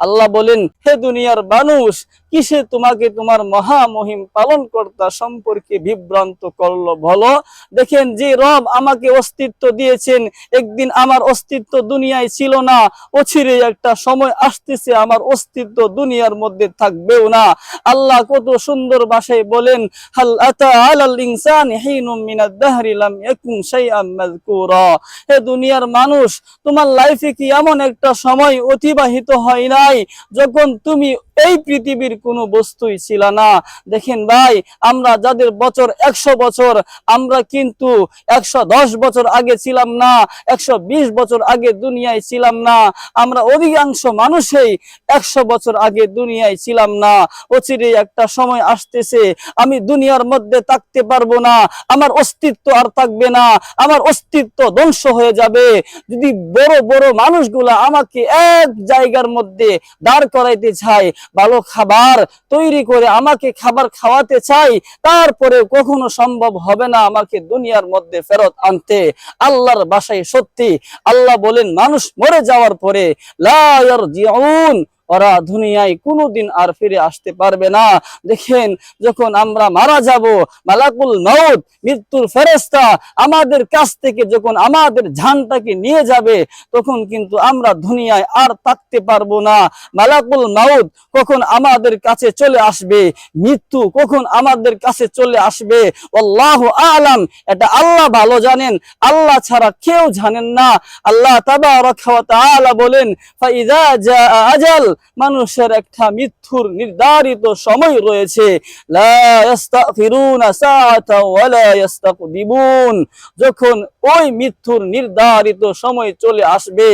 আল্লাহ বলেন, হে দুনিয়ার মানুষ, কিসে তোমাকে তোমার মহামহিম পালন কর্তা সম্পর্কে বিভ্রান্ত করল বলো? দেখেন, যে রব আমাকে অস্তিত্ব দিয়েছেন, একদিন আমার অস্তিত্ব দুনিয়ায় ছিল না, অচিরে একটা সময় আসতেছে, আমার অস্তিত্ব দুনিয়ার মধ্যে থাকবেও না। আল্লাহ কত সুন্দর ভাষায় বলেন হে দুনিয়ার মানুষ, তোমার লাইফে কি এমন একটা সময় অতিবাহিত হয় নাই যখন তুমি এই পৃথিবীর কোনো বস্তুই ছিল না, দেখেন ভাই, আমরা যাদের বছর একশো বছর, আমরা কিন্তু একশো দশ বছর আগে ছিলাম না, একশো বিশ বছর আগে দুনিয়ায় ছিলাম না, আমরা অধিকাংশ মানুষই একশো বছর আগে দুনিয়ায় ছিলাম না। অচিরে একটা সময় আসতেছে, আমি দুনিয়ার মধ্যে থাকতে পারব না, আমার অস্তিত্ব আর থাকবে না, আমার অস্তিত্ব ধ্বংস হয়ে যাবে। যদি বড় বড় মানুষগুলা আমাকে এক জায়গার মধ্যে দাঁড় করাইতে চাই, ভালো খাবার তৈরি করে আমাকে খাবার খাওয়াতে চাই তারপরে কখনো সম্ভব হবে না আমাকে দুনিয়ার মধ্যে ফেরত আনতে। আল্লাহর বাসায় সত্যি আল্লাহ বলেন, মানুষ মরে যাওয়ার পরে ইয়ারজিউন ওরা দুনিয়ায় কোনোদিন আর ফিরে আসতে পারবে না। দেখেন, যখন আমরা মারা যাব, মালাকুল মাউত, মৃত্যুর ফেরেস্তা আমাদের কাছ থেকে যখন আমাদের ঝানটাকে নিয়ে যাবে, তখন কিন্তু আমরা দুনিয়ায় আর থাকতে পারব না। মালাকুল মাউত কখন আমাদের কাছে চলে আসবে? মৃত্যু কখন আমাদের কাছে চলে আসবে? আল্লাহ আলাম, এটা আল্লাহ ভালো জানেন। আল্লাহ ছাড়া কেউ জানেন না। আল্লাহ তাআলা বলেন ফাইদা আজাল মানুষের একটা মৃত্যুর নির্ধারিত সময় রয়েছে। যখন ওই মৃত্যুর নির্ধারিত সময় চলে আসবে,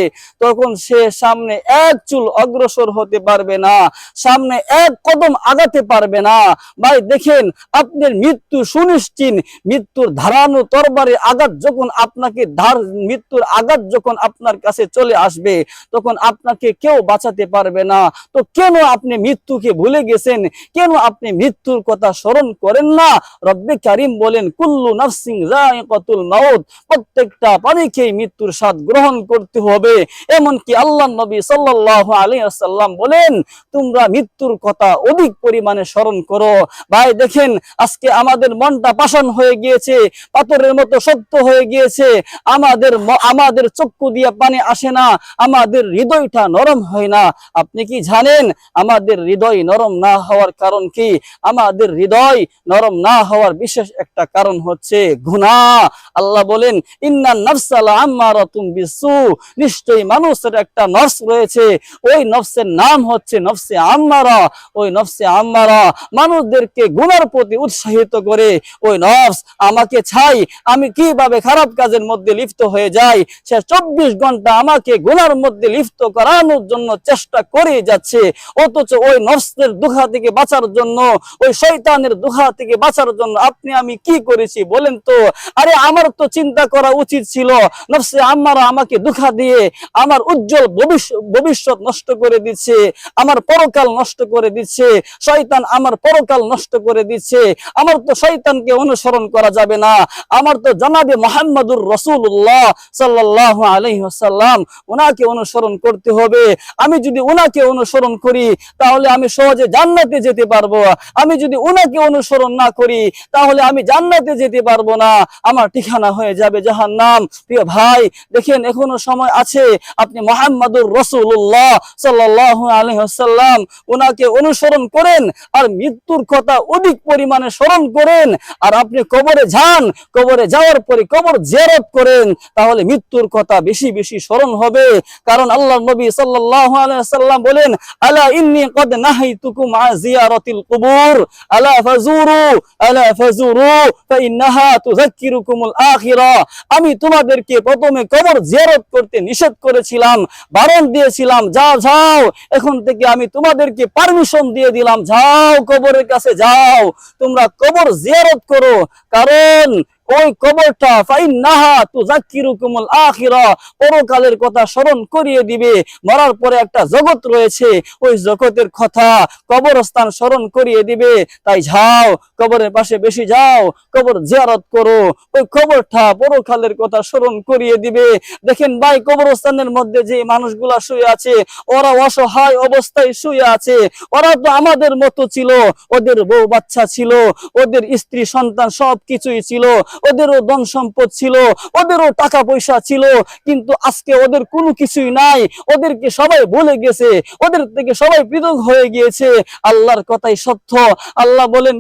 তখন সে সামনে এক চুল অগ্রসর হতে পারবে না, সামনে এক কদম আগাতে পারবে না। ভাই, দেখেন, আপনার মৃত্যু সুনিশ্চিত। মৃত্যুর ধারানো তরবারে আঘাত যখন আপনাকে ধার, মৃত্যুর আঘাত যখন আপনার কাছে চলে আসবে, তখন আপনাকে কেউ বাঁচাতে পারবে না। তো কেন আপনি মৃত্যুকে ভুলে গেছেন? কেন আপনি মৃত্যুর কথা স্মরণ করেন না? রব্বে কারিম বলেন, কুল্লু নাফসিং রায়কাতুল মাউত। প্রত্যেকটা প্রাণীকেই মৃত্যুর স্বাদ গ্রহণ করতে হবে। এমনকি আল্লাহ নবী সাল্লাল্লাহু আলাইহি ওয়াসাল্লাম বলেন, তোমরা মৃত্যুর কথা অধিক পরিমাণে স্মরণ করো। ভাই, দেখেন, আজকে আমাদের মনটা পাষাণ হয়ে গিয়েছে, পাথরের মতো শক্ত হয়ে গিয়েছে। আমাদের আমাদের চক্ষু দিয়ে পানি আসে না, আমাদের হৃদয়টা নরম হয় না। আপনি কি জানেন? আমাদের হৃদয় নরম না হওয়ার কারণ কি? আমাদের হৃদয় নরম না হওয়ার বিশেষ একটা কারণ হচ্ছে গুনাহ আল্লাহ বলেন, ইন্না নাফসালা আম্মারাতুম বিসু। নিশ্চয়ই মানুষের একটা নফস রয়েছে। ওই নফসের নাম হচ্ছে নফসে আম্মারা। ওই নফসে আম্মারা মানুষদেরকে গুনার প্রতি উৎসাহিত করে, ওই নফস, আমাকে ছাই, আমি কীভাবে খারাপ কাজের মধ্যে লিপ্ত হয়ে যাই? সে চব্বিশ ঘণ্টা আমাকে গুনার মধ্যে লিপ্ত করানোর জন্য চেষ্টা করে যাচ্ছে। অথচ ওই নফসের দুঃখা থেকে বাঁচার জন্য, ওই শয়তানের দুঃখা থেকে বাঁচার জন্য আপনি, আমি কি করেছি বলেন তো? আরে আমার তো চিন্তা করা উচিত ছিল, নফসে আমারা আমাকে দুঃখা দিয়ে আমার উজ্জ্বল ভবিষ্যৎ নষ্ট করে দিচ্ছে, আমার পরকাল নষ্ট করে দিচ্ছে, শয়তান আমার পরকাল নষ্ট করে দিচ্ছে, আমার তো শয়তানকে অনুসরণ করা যাবে না। আমার তো জনাবে মোহাম্মদুর রসুল্লাহ সাল্লাহ আলহিহাসাল্লাম ওনাকে অনুসরণ করতে হবে। আমি যদি ওনাকে অনুসরণ করি, তাহলে আমি সহজে জান্নাতে যেতে পারব। আমি যদি ওনাকে অনুসরণ না করি, তাহলে আমি জান্নাতে যেতে পারব না। আমার ঠিকানা হয়ে যাবে জাহান্নাম। প্রিয় ভাই, দেখেন এখনও সময় আছে। আপনি মোহাম্মদুর রসুল্লাহ সাল্লাহ আলহিহাসাল্লাম ওনাকে অনুসরণ করেন আর মৃত্যুর কথা অধিক পরিমাণে স্মরণ করেন। আর আপনি কবরে যান, কবরে যাওয়ার পরে কবর জিয়ারত করেন, তাহলে মৃত্যুর কথা বেশি বেশি স্মরণ হবে। কারণ আল্লাহ নবী সাল্লাল্লাহু আলাইহি সাল্লাম বলেন, আলা ইন্নী কদ কুবুর। আলা ফাজুরু আলা ফাজুরু ফাইন্নাহা তুযাক্কিরুকুমুল আখিরা। আমি তোমাদেরকে প্রথমে কবর জিয়ারত করতে নিষেধ করেছিলাম, বারণ দিয়েছিলাম, যাও যাও, এখন থেকে আমি তোমাদেরকে পারমিশন দিয়ে দিলাম, যাও কবরের কাছে যাও, তোমরা কবর জিয়ারত করো। কারণ ওই কবরটা, ফাইন্নাহা তুযাক্কিরুকুমুল আখিরা। পরকালের কথা স্মরণ করিয়ে দিবে। মরার পরে একটা জগৎ রয়েছে, ওই জগতের কথা কবরস্থান স্মরণ করিয়ে দিবে। তাই যাও, কবরের পাশে বেশি যাও, কবর জিয়ারত করো। ওই কবরটা পরকালের কথা স্মরণ করিয়ে দিবে। দেখেন ভাই, কবরস্থানের মধ্যে যে মানুষগুলা শুয়ে আছে, ওরা অসহায় অবস্থায় শুয়ে আছে। ওরা তো আমাদের মতো ছিল, ওদের বউ বাচ্চা ছিল, ওদের স্ত্রী সন্তান সব কিছুই ছিল। ওদেরও ধন সম্পদ ছিল, ওদেরও টাকা পয়সা ছিল, কিন্তু আজকে ওদের কোনো কিছুই নাই। ওদেরকে সবাই বলে গেছে, ওদের থেকে সবাই পৃথক হয়ে গিয়েছে। আল্লাহর কথাই সত্য। আল্লাহ বলেন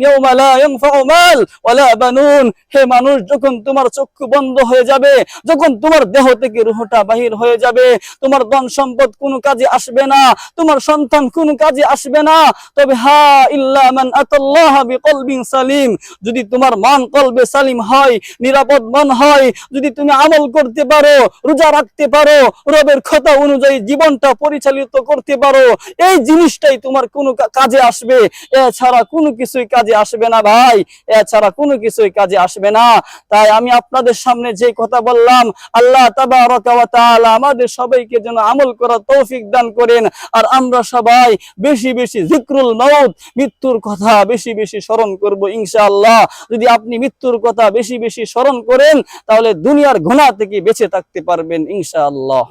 হে মানুষ, যখন তোমার চক্ষু বন্ধ হয়ে যাবে, যখন তোমার দেহ থেকে রুহটা বাহির হয়ে যাবে, তোমার ধন সম্পদ কোনো কাজে আসবে না, তোমার সন্তান কোনো কাজে আসবে না, তবে হা ইল্লা মান আতাল্লাহ বিকলবিন সালিম। যদি তোমার মান কলবে সালিম হয় নিরাপদ মন হয়। যদি তুমি আমল করতে পারো, রোজা রাখতে পারো, রবের কথা অনুযায়ী জীবনটা পরিচালিত করতে পারো, এই জিনিসটাই তোমার কোনো কাজে আসবে। এছাড়া কোনো কিছুই কাজে আসবে না ভাই। এছাড়া কোনো কিছুই কাজে আসবে না। তাই আমি আপনাদের সামনে যে কথা বললাম, আল্লাহ আমাদের সবাইকে যেন আমল করার তৌফিক দান করেন। আর আমরা সবাই বেশি বেশি জিক্রুল মাউত, মৃত্যুর কথা বেশি বেশি স্মরণ করব ইনশাআল্লাহ। যদি আপনি মৃত্যুর কথা বেশি বেশি বেশি স্মরণ করেন তাহলে দুনিয়ার ঘোনা থেকে বেঁচে থাকতে পারবেন ইনশাআল্লাহ।